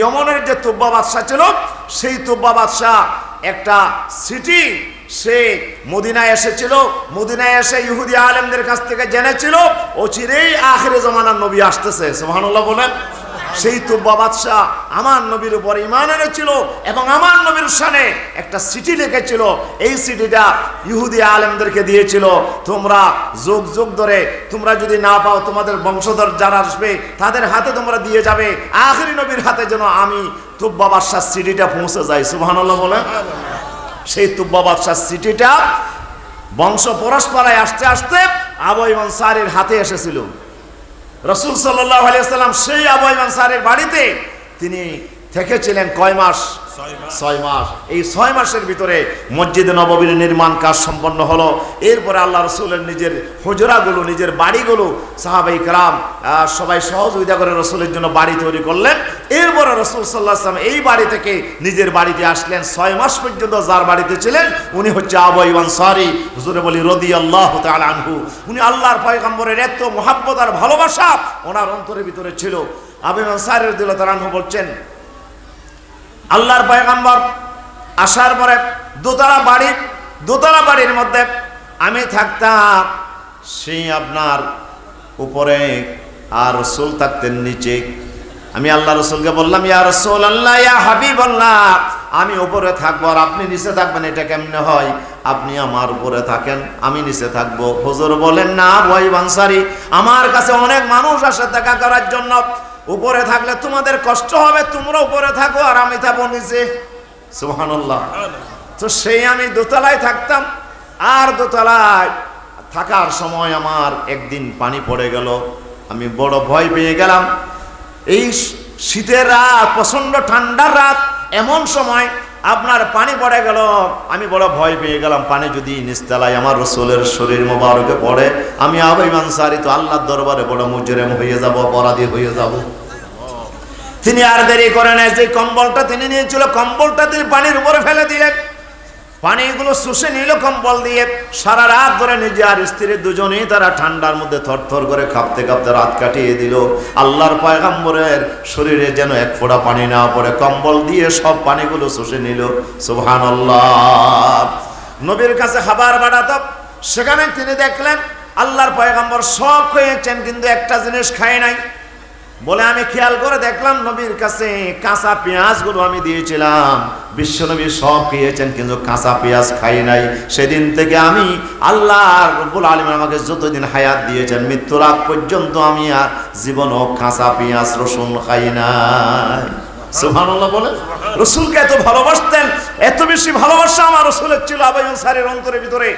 ইয়মনের যে তুব্বা বাদশাহ ছিল, সেই তোব্বা বাদশাহ একটা সিটি সে মদিনায় এসেছিল, মদিনায় এসে ইহুদি আলেমদের কাছ থেকে জেনেছিল ও চিরেই আখেরে জমানার নবী আসতেছে। সোহানুল্লাহ বলেন। সেই তুব্বা বাদশাহ আমার নবীর উপর ইমান এনেছিল এবং আমার নবীর সানে একটা সিটি লিখেছিল। এই সিটিটা ইহুদি আলেমদেরকে দিয়েছিল। তোমরা যোগ যুগ ধরে তোমরা যদি না পাও তোমাদের বংশধর যারা আসবে, তাদের হাতে তোমরা দিয়ে যাবে। আখেরি নবীর হাতে যেন আমি তুব্বা বাদশাহ সিটিটা পৌঁছে যাই, সুবহানাল্লাহ বলে সেই তুব্বা বাদশাহ সিটিটা বংশ পরস্পরায় আসতে আসতে আবু ইমান সারের হাতে এসেছিল। রসুল সাল্লাহ আলিয়াল্লাম সেই আবু সারের বাড়িতে তিনি থেকেছিলেন কয় মাস? ছয় মাস। এই ছয় মাসের ভিতরে মসজিদে নববীর নির্মাণ কাজ সম্পন্ন হলো। এরপরে আল্লাহ রসুলের নিজের হুজরাগুলো নিজের বাড়িগুলো সাহাবাই কালাম সবাই সহযোগিতা করে রসুলের জন্য বাড়ি তৈরি করলেন। এরপরে রসুল সাল্লাহ আসলাম এই বাড়ি থেকে নিজের বাড়িতে আসলেন। ছয় মাস পর্যন্ত যার বাড়িতে ছিলেন, উনি হচ্ছে আবু ইমান সারি হুজুরে বলি রদি আল্লাহ আনহু। উনি আল্লাহর পয়গম্বরের এত মোহাব্বত আর ভালোবাসা ওনার অন্তরের ভিতরে ছিল। আবু ইমান সারের দিল আনহু বলছেন, আল্লাহর পয়গাম্বর আসার পরে দোতলা বাড়ি, দোতলা বাড়ির মধ্যে আমি থাকতাম, সেই আপনার উপরে আর রসুল থাকতেন নিচে। আমি আল্লাহ রসুলকে বললাম, ইয়া রসুল আল্লাহ ইয়া হাবিব আল্লাহ আমি উপরে থাকব আর আপনি নিচে থাকবেন, এটা কেমনে হয়? আপনি আমার উপরে থাকেন, আমি নিচে থাকব। হুজুর বলেন, না ভয় বানসারি, আমার কাছে অনেক মানুষ আসে দেখা করার জন্য। উপরে থাকলে তোমাদের কষ্ট হবে, তোমরা উপরে থাকো আর আমি থাকব নিচে। সুবহানাল্লাহ। তো সেই আমি দোতলায় থাকতাম, আর দোতলায় থাকার সময় আমার একদিন পানি পড়ে গেল। আমি বড় ভয় পেয়ে গেলাম। এই শীতের রাত প্রচণ্ড ঠান্ডার রাত, এমন সময় আপনার পানি পড়ে গেল, আমি বড় ভয় পেয়ে গেলাম, পানি যদি নিস্তালায় আমার রসুলের শরীর মোবারকে পড়ে, আমি আবাই মানসারি তো দরবারে বড় মুজরেম হয়ে যাব, অপরাধী হয়ে যাব। তিনি আর দেরি করে নেয় যে কম্বলটা তিনি নিয়েছিল, কম্বলটা তিনি পানির উপরে ফেলে দিলেন। পানিগুলো শুষে নিল কম্বল দিয়ে। সারা রাত ধরে নিজে আর স্ত্রী দুজনেই তারা ঠান্ডার মধ্যে থরথর করে কাঁপতে কাঁপতে রাত কাটিয়ে দিল। আল্লাহর পয়গাম্বরের শরীরে যেন এক ফোঁটা পানি না পড়ে, কম্বল দিয়ে সব পানিগুলো শুষে নিল। সুবহান নবীর কাছে খাবার বাড়াতো সেখানে তিনি দেখলেন, আল্লাহর পয়গাম্বর সব খেয়েছেন, কিন্তু একটা জিনিস খায় নাই। বলে, আমি খেয়াল করে দেখলাম নবীর কাছে কাঁচা পেঁয়াজগুলো আমি দিয়েছিলাম। বিশ্বনবী সব খেয়েছেন, কিন্তু কাঁচা পেঁয়াজ খাই নাই। সেদিন থেকে আমি আল্লাহ রব্বুল আলম আমাকে যতদিন হায়াত দিয়েছেন, মৃত্যুর আগ পর্যন্ত আমি আর জীবনও কাঁচা পেঁয়াজ, রসুন খাই নাই। এত ভালোবাসতেন, এত বেশি ভালোবাসা আমার রসুলের ছিল ভিতরে।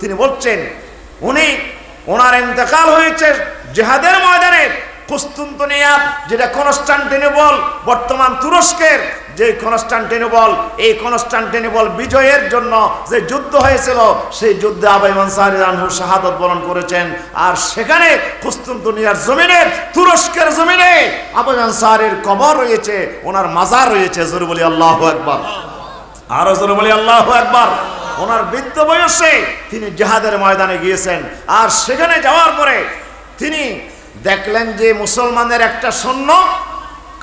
তিনি বলছেন, উনি, ওনার ইন্তেকাল হয়েছে জেহাদের ময়দানে কুস্তুন্তনিয়া, যেটা কনস্টান্টিনোবল বর্তমান তুরস্কের যে কনস্টান্টিনোবল এই কনস্টান্টিনোবল বিজয়ের জন্য যে যুদ্ধ হয়েছিল, সেই যুদ্ধে আবাইমান সাহিদানহু শাহাদত বরণ করেছেন। আর সেখানে কুস্তুন্তনিয়ার জমিনে, তুরস্কের জমিনে আবাইমান সাহের কবর রয়েছে, ওনার মাজার রয়েছে, জোরে বলি আল্লাহ একবার আরও জোরে বলি আল্লাহ একবার ওনার বৃদ্ধ বয়সে তিনি জেহাদের ময়দানে গিয়েছেন। আর সেখানে যাওয়ার পরে তিনি দেখলেন যে মুসলমানের একটা সৈন্য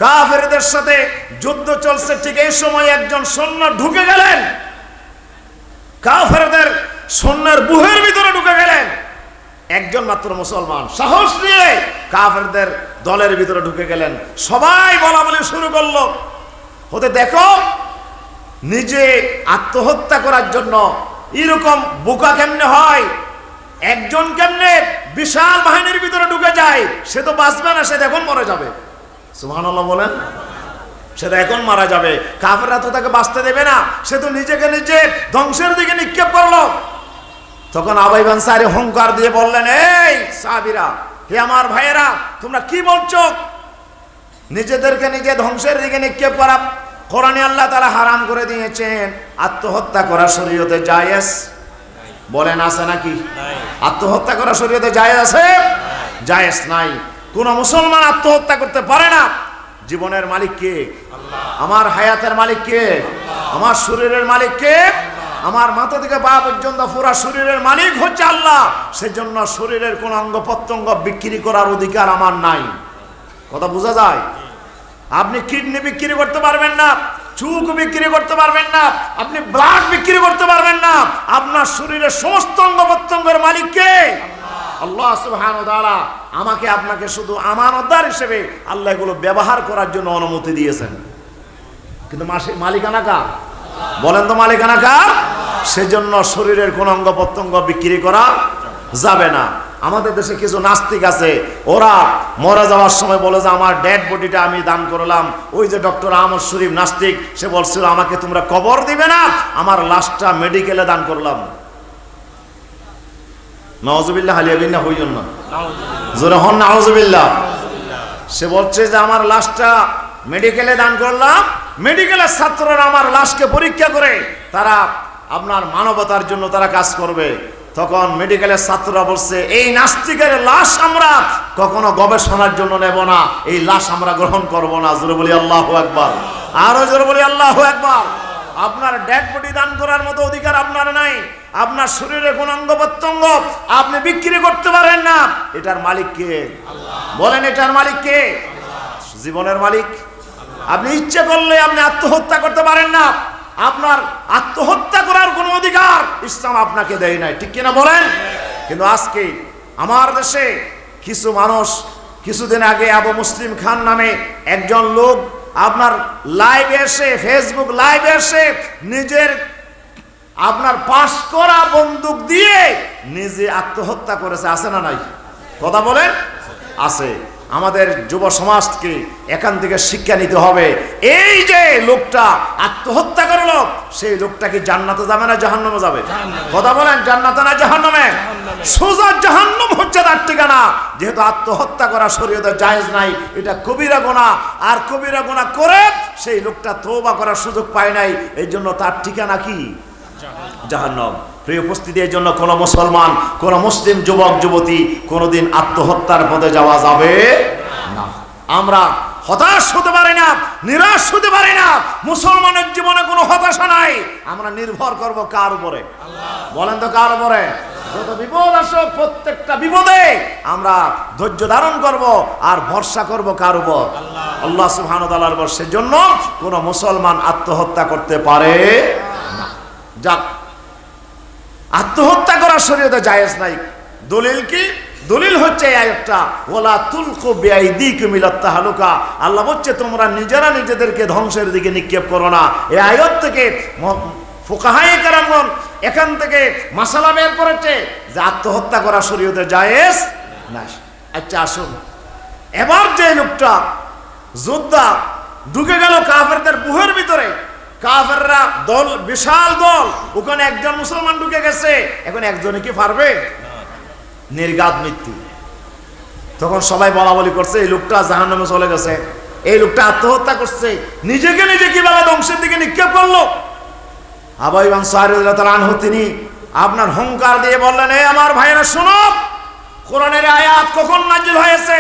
কাফেরদের সাথে যুদ্ধ চলছে, ঠিক এই সময় একজন সৈন্য ঢুকে গেলেন। কাফেরদের সৈন্যের বুহের ভিতরে ঢুকে গেলেন। একজন মাত্র মুসলমান সাহস নিয়ে কাফেরদের দলের ভিতরে ঢুকে গেলেন। সবাই বলা বলে শুরু করল, হতে দেখো, নিজে আত্মহত্যা করার জন্য এরকম বোকা কেমনে হয়? একজন কেমনে বিশাল বাহিনীর ভিতরে ঢুকে যায়, সে তো বাঁচবে না, সে এখন মরে যাবে। সুহান বলেন, সে তো এখন মারা যাবে। কাফেরা তো তাকে বাঁচতে দেবে না, সে তো নিজেকে নিজে ধ্বংসের দিকে নিক্ষেপ করল। তখন আবাইবান সারি হংকার দিয়ে বললেন, এই সাবিরা হে আমার ভাইয়েরা, তোমরা কি বলছো? নিজেদেরকে নিজে ধ্বংসের দিকে নিক্ষেপ করা, কোরআনে আল্লাহ তারা হারাম করে দিয়েছেন, আত্মহত্যা করা শরীয়তে জায়েজ। বলেন আছে নাকি? আত্মহত্যা করা শরীয়তে জায়েজ আছে? জায়েজ নাই। কোন মুসলমান আত্মহত্যা করতে পারে না। জীবনের মালিক কে? আমার হায়াতের মালিক কে? আমার শরীরের মালিক কে? আমার মাথা থেকে পা পর্যন্ত পুরা শরীরের মালিক হচ্ছে আল্লাহ। সেজন্য শরীরের কোন অঙ্গ প্রত্যঙ্গ বিক্রি করার অধিকার আমার নাই। কথা বোঝা যায়? আপনি কিডনি বিক্রি করতে পারবেন না। চুক বিক্রি করতে পারবেন না, আপনি ব্লাড বিক্রি করতে পারবেন না, আপনার শরীরের সমস্ত অঙ্গ প্রত্যঙ্গের মালিক কে? আল্লাহ আমাকে আপনাকে শুধু আমানতদার হিসেবে আল্লাহ এগুলো ব্যবহার করার জন্য অনুমতি দিয়েছেন। কিন্তু মালিকানা কার? বলেন তো মালিকানা কার? সেজন্য শরীরের কোন অঙ্গ প্রত্যঙ্গ বিক্রি করা যাবে না। আমাদের দেশে কিছু নাস্তিক আছে, ওরা মরে যাওয়ার সময় বলে যে আমার ডেড বডিটা আমি দান করলাম। ওই যে ডক্টর আহমদ শরীফ নাস্তিক সে বলছিল আমাকে তোমরা কবর দিবে না আমার লাশটা মেডিকেলে দান করলাম। নওয়াজবিল্লাহ হালিয়াবিল্লাহ হইজন না। জোরে হন নাওয়াজবিল্লাহ সে বলছে যে আমার লাশটা মেডিকেলে দান করলাম মেডিকেলের ছাত্ররা আমার লাশকে পরীক্ষা করে তারা আপনার মানবতার জন্য তারা কাজ করবে। তখন মেডিকেলের ছাত্ররা বলছে এই নাস্তিকের লাশ আমরা কখনো গবেষণার জন্য নেব না। এই লাশ আমরা গ্রহণ করব না। জোরে বলি আল্লাহ একবার আরও জোরে বলি আল্লাহ একবার আপনার ডেড বডি দান করার মতো অধিকার আপনার নাই। আপনার শরীরে কোন অঙ্গ প্রত্যঙ্গ আপনি বিক্রি করতে পারেন না। এটার মালিক কে? বলেন এটার মালিক কে? জীবনের মালিক। আপনি ইচ্ছে করলে আপনি আত্মহত্যা করতে পারেন না। আপনার আত্মহত্যা করার কোনো অধিকার ইসলাম আপনাকে দেয় নাই। ঠিক কিনা বলেন? কিন্তু আজকে আমার দেশে কিছু মানুষ কিছুদিন আগে আবু মুসলিম খান নামে একজন লোক আপনার লাইভে এসে ফেসবুক লাইভে এসে নিজের আপনার পাশ করা বন্দুক দিয়ে নিজে আত্মহত্যা করেছে। আছে না নাই? কথা বলেন? আছে। আমাদের যুব সমাজকে এখান থেকে শিক্ষা নিতে হবে। এই যে লোকটা আত্মহত্যা করল সেই লোকটা কি জান্নাতে যাবে না জাহান্নামে যাবে? কথা বলেন জান্নাতে না জাহান্নামে? সোজা জাহান্নাম হচ্ছে তার ঠিকানা। যেহেতু আত্মহত্যা করা শরীয়তে জায়েজ নাই এটা কবিরা গোনা। আর কবিরা গোনা করে সেই লোকটা তওবা করার সুযোগ পায় নাই। এই জন্য তার ঠিকানা কি? জাহান্নাম। প্রিয় উপস্থিতি এই জন্য কোন মুসলমান, কোন মুসলিম যুবক, যুবতী কোনোদিন আত্মহত্যার পথে যাওয়া যাবে না। আমরা হতাশ হতে পারি না, নিরাশ হতে পারি না, মুসলমানের জীবনে কোনো হতাশা নাই। আমরা নির্ভর করব কার উপরে? বলেন তো কার উপরে? যত বিপদ আসুক, প্রত্যেকটা বিপদে আমরা ধৈর্য ধারণ করব আর ভরসা করব কার উপর? আল্লাহ তাআলার উপর। সেজন্য কোন মুসলমান আত্মহত্যা করতে পারে না। যাক আত্মহত্যা করার শরীয়তে জায়েজ নাই। দলিল কি? দলিল হচ্ছে এই আয়াতটা ওলা তুলকু বিআইদিকুম ইলা তাহলুকা। আল্লাহ বলছে, তোমরা নিজেরা নিজেদেরকে ধ্বংসের দিকে নিক্ষেপ করো না। এই আয়াত থেকে ফুকাহায়ে কেরামগণ এখান থেকে মাসালা বের করেছে যে আত্মহত্যা করা শরীয়তে জায়েজ না আচ্ছা আসুন। এবার যে লোকটা, যোদ্ধা, ঢুকে গেল কাফেরদের বুহের ভিতরে। কাফেররা দল, বিশাল দল। ওখানে একজন মুসলমান ঢুকে গেছে। এখন একজনে কি পারবে? নির্গাত মৃত্যু। তখন সবাই বলা বলি করছে, এই লোকটা জাহান নামে চলে গেছে। এই লোকটা আত্মহত্যা করছে। নিজেকে নিজে কীভাবে ধ্বংসের দিকে নিক্ষেপ করল? আবাই আনহু তিনি আপনার হংকার দিয়ে বললেন এই আমার ভাইয়েরা, শোনো, কোরআনের আয়াত কখন নাজিল হয়েছে?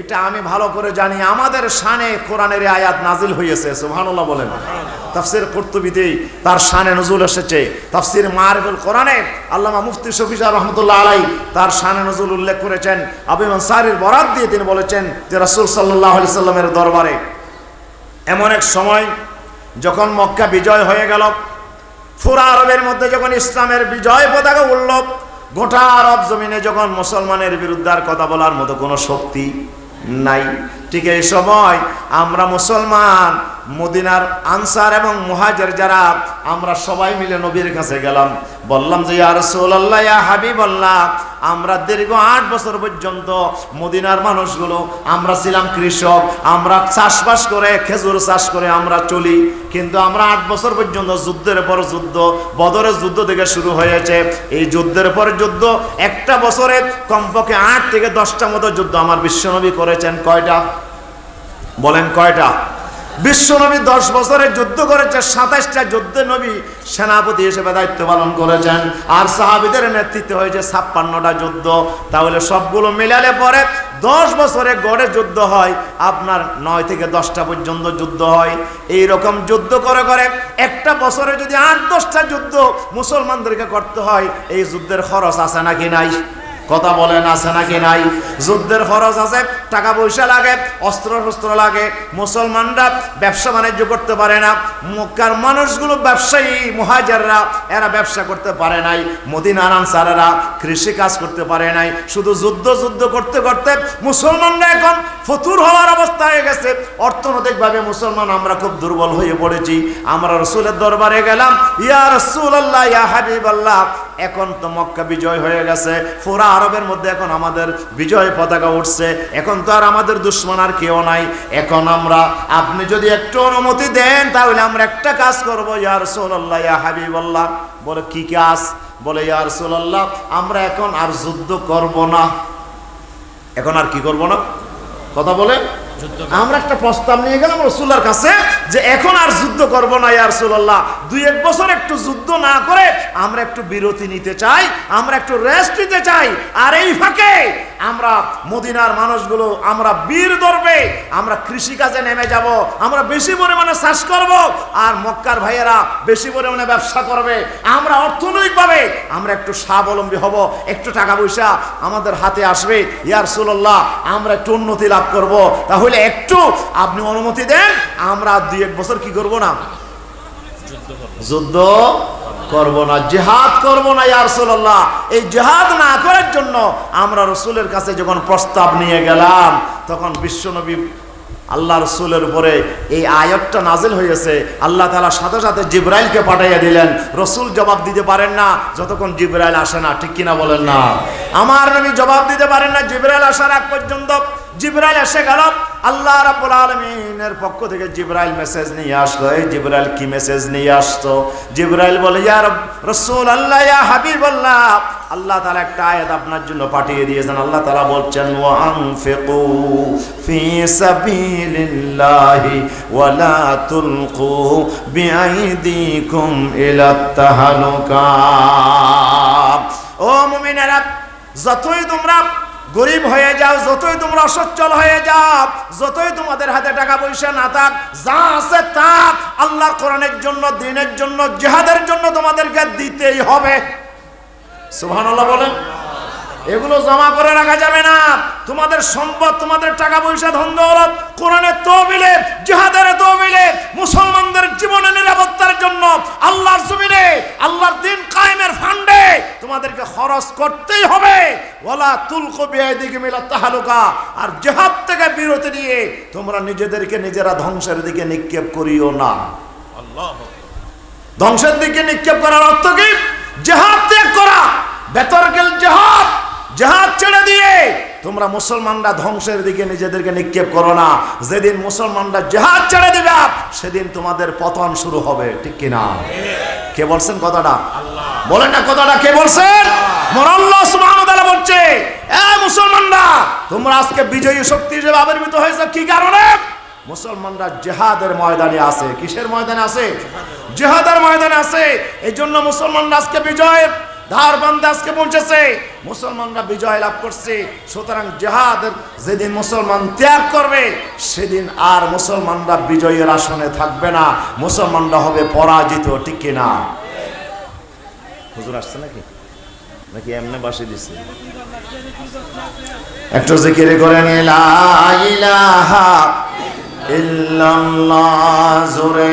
এটা আমি ভালো করে জানি, আমাদের শানে কোরআনের আয়াত নাজিল হয়েছে, সুবহানাল্লাহ বলেন। তাফসির কুরতুবিতে তার শানে নজুল এসেছে। তাফসির মারিফুল কোরআনে আল্লামা মুফতি শফি সাহেব রহমতুল্লাহ আলাই তার শানে নজুল উল্লেখ করেছেন। আবু আনসারীর বরাত দিয়ে তিনি বলেছেন যে রাসূল সাল্লাল্লাহু আলাইহি সাল্লামের দরবারে এমন এক সময় যখন মক্কা বিজয় হয়ে গেল, ফুরা আরবের মধ্যে যখন ইসলামের বিজয় পতাকা উঠল গোটা আরব জমিনে যখন মুসলমানের বিরুদ্ধে আর কথা বলার মতো কোনো শক্তি নাই। ঠিক এই সময় আমরা মুসলমান মদিনার আনসার এবং মুহাজের যারা, আমরা সবাই মিলে নবীর কাছে গেলাম। বললাম যে, ইয়া রাসূলুল্লাহ, ইয়া হাবিবাল্লাহ, আমরা দীর্ঘ আট বছর পর্যন্ত মদিনার মানুষগুলো, আমরা ছিলাম কৃষক, আমরা চাষবাস করে, খেজুর চাষ করে আমরা চলি। কিন্তু আমরা আট বছর পর্যন্ত যুদ্ধের পর যুদ্ধ, বদরের যুদ্ধ থেকে শুরু হয়েছে। এই যুদ্ধের পর যুদ্ধ, একটা বছরে কমপক্ষে আট থেকে দশটা মতো যুদ্ধ আমার বিশ্বনবী করেছেন। কয়টা? বলেন কয়টা? বিশ্বনবী দশ বছরের যুদ্ধ করেছে, সাতাশটা যুদ্ধে নবী সেনাপতি হিসেবে দায়িত্ব পালন করেছেন। আর সাহাবিদের নেতৃত্বে হয়েছে ছাপ্পান্নটা যুদ্ধ। তাহলে সবগুলো মিলালে পরে দশ বছরে গড়ে যুদ্ধ হয়, আপনার নয় থেকে দশটা পর্যন্ত যুদ্ধ হয়। এই রকম যুদ্ধ করে করে একটা বছরে যদি আট দশটা যুদ্ধ মুসলমানদেরকে করতে হয়, এই যুদ্ধের খরচ আছে নাকি নাই? কথা বলেন, আছে নাকি নাই? যুদ্ধের খরচ আছে, টাকা পয়সা লাগে অস্ত্র শস্ত্র লাগে। মুসলমানরা ব্যবসা বাণিজ্য করতে পারে না। মক্কার মানুষগুলো ব্যবসায়ী, মহাজাররা, এরা ব্যবসা করতে পারে নাই। মদিনার আনসারেরা কৃষি কাজ করতে পারে নাই। শুধু যুদ্ধ যুদ্ধ করতে করতে মুসলমানরা এখন ফতুর হওয়ার অবস্থা হয়ে গেছে। অর্থনৈতিকভাবে মুসলমান, আমরা খুব দুর্বল হয়ে পড়েছি। আমরা রসুলের দরবারে গেলাম, ইয়া রসুল আল্লাহ ইয়া হাবিব আল্লাহ এখন তো মক্কা বিজয় হয়ে গেছে। ফোরা আরবের মধ্যে এখন আমাদের বিজয় পতাকা উঠছে। এখন তো আর আমাদের দুশ্মন আর কেউ নাই। এখন আমরা, আপনি যদি একটু অনুমতি দেন, তাহলে আমরা একটা কাজ করব। ইয়ার আল্লাহ ইয়া হাবিব আল্লাহ বলে, কি কাজ? বলে ইয়ার রসুল আল্লাহ আমরা এখন আর যুদ্ধ করব না। এখন আর কি করব না? কথা বলে? আমরা একটা প্রস্তাব নিয়ে গেলাম রসুল্লার কাছে যে এখন আর যুদ্ধ করব না ইয়া রসুল্লাহ দুই এক বছর একটু যুদ্ধ না করে আমরা একটু বিরতি নিতে চাই, আমরা একটু রেস্ট নিতে চাই। আর এই ফাঁকে আমরা মদিনার মানুষগুলো, আমরা বীর ধরবে, আমরা কৃষিকাজে নেমে যাব, আমরা বেশি পরিমাণে চাষ করব, আর মক্কার ভাইয়েরা বেশি পরিমাণে ব্যবসা করবে। আমরা অর্থনৈতিকভাবে আমরা একটু স্বাবলম্বী হব, একটু টাকা পয়সা আমাদের হাতে আসবে। ইয়ার সুল্লাহ আমরা একটু উন্নতি লাভ করব। তাহলে একটু আপনি অনুমতি দেন আমরা দুই এক বছর কি করব না? যুদ্ধ করব। না জেহাদ করব না ইয়া রাসূলুল্লাহ। এই জেহাদ না করার জন্য আমরা রসুলের কাছে যখন প্রস্তাব নিয়ে গেলাম তখন বিশ্বনবী আল্লাহ রসুলের উপরে এই আয়াতটা নাজিল হয়েছে। আল্লাহ তাআলা সাথে সাথে জিব্রাইলকে পাঠাইয়া দিলেন। রসুল জবাব দিতে পারেন না যতক্ষণ জিব্রাইল আসে না ঠিক কিনা বলেন না। আমার নবী জবাব দিতে পারেন না জিব্রাইল আসার আগ পর্যন্ত। জিব্রাইল এসে গেল আল্লাহ রাব্বুল আলামিনের পক্ষ থেকে জিব্রাইল মেসেজ নিয়ে আসলো। এই জিব্রাইল কি মেসেজ নিয়ে আসতো? জিব্রাইল বলে, ইয়া রসুল আল্লাহ ইয়া হাবিবাল্লাহ। আল্লাহ তাআলা একটা আয়াত আপনার জন্য পাঠিয়ে দিয়েছেন। আল্লাহ তাআলা বলছেন ওয়া আনফিকু ফি সাবিলিল্লাহি ওয়া তুলকু বিআইদিকুম ইলা তাহালুকা। ও মুমিনেরা, যতই তোমরা গরিব হয়ে যাও, যতই তোমরা অসচ্ছল হয়ে যাও, যতই তোমাদের হাতে টাকা পয়সা না থাক, যা আছে তা আল্লাহর কোরআনের জন্য, দিনের জন্য, জেহাদের জন্য তোমাদেরকে দিতেই হবে। সুবহানাল্লাহ বলেন। এগুলো জমা করে রাখা যাবে না। তোমাদের সম্পদ, তোমাদের টাকা পয়সা ধন দৌলত, কোরআনের তহবিলে, জিহাদের তহবিলে, মুসলমানদের জীবনের নিরাপত্তার জন্য, আল্লাহর জমিনে, আল্লাহর দিন কায়েমের ফান্ডে তোমাদেরকে খরচ করতেই হবে। ওলা তুলকো বিয়াদিকে মিলা তাহালুকা। আর জিহাদ থেকে বিরতি নিয়ে তোমরা নিজেদেরকে নিজেরা ধ্বংসের দিকে নিক্ষেপ করিও না। ধ্বংসের দিকে নিক্ষেপ করার অর্থ কি? জেহাদ ত্যাগ করা। বেতরকেল জেহাদ। জেহাদ ছেড়ে দিয়ে তোমরা মুসলমানরা ধ্বংসের দিকে নিজেদেরকে নিক্ষেপ করো না। যেদিন মুসলমানরা জেহাদ ছেড়ে দিবে সেদিন তোমাদের পতন শুরু হবে। ঠিক কিনা? কে বলছেন কথাটা? বলেন না কথাটা কে বলছেন? বলছে মুসলমানরা বিজয়ী শক্তি হিসেবে হয়েছে, কি কারণে? মুসলমানরা ময়দানে আছে। কিসের ময়দানে আছে? ময়দানে আছে। এই জন্য বিজয়ের ধার পৌঁছেছে। মুসলমানরা বিজয় লাভ করছে। সুতরাং জেহাদের যেদিন মুসলমান ত্যাগ করবে, সেদিন আর মুসলমানরা বিজয়ের আসনে থাকবে না। মুসলমানরা হবে পরাজিত, ঠিক কিনা? হুজুর আসছে নাকি? নাকি এমনি বাসে দিছে? একটু জিকির করেন নিলা ইলাহা ইল্লাল্লাহ জোরে